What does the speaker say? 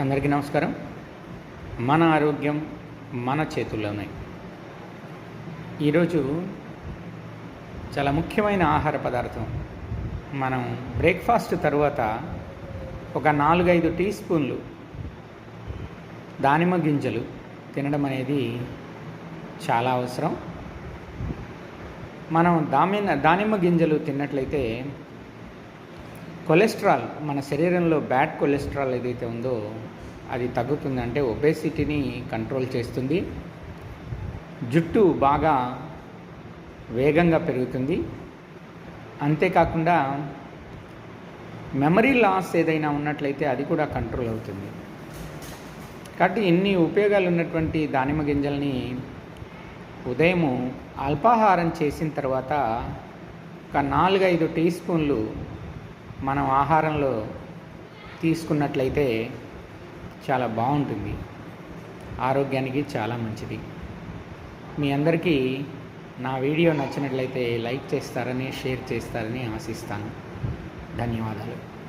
అందరికీ నమస్కారం. మన ఆరోగ్యం మన చేతుల్లోనే ఈరోజు చాలా ముఖ్యమైన ఆహార పదార్థం. మనం బ్రేక్ఫాస్ట్ తర్వాత ఒక నాలుగైదు టీ స్పూన్లు దానిమ్మ గింజలు తినడం అనేది చాలా అవసరం. మనం దామిన దానిమ్మ గింజలు తిన్నట్లయితే కొలెస్ట్రాల్ మన శరీరంలో బ్యాడ్ కొలెస్ట్రాల్ ఏదైతే ఉందో అది తగ్గుతుంది అంటే ఒబేసిటీని కంట్రోల్ చేస్తుంది. జుట్టు బాగా వేగంగా పెరుగుతుంది. అంతేకాకుండా మెమరీ లాస్ ఏదైనా ఉన్నట్లయితే అది కూడా కంట్రోల్ అవుతుంది. కాబట్టి ఇన్ని ఉపయోగాలు ఉన్నటువంటి దానిమ్మ గింజల్ని ఉదయము అల్పాహారం చేసిన తర్వాత ఒక నాలుగైదు టీ స్పూన్లు మనం ఆహారంలో తీసుకున్నట్లయితే చాలా బాగుంటుంది. ఆరోగ్యానికి చాలా మంచిది. మీ అందరికీ నా వీడియో నచ్చినట్లయితే లైక్ చేస్తారని షేర్ చేస్తారని ఆశిస్తాను. ధన్యవాదాలు.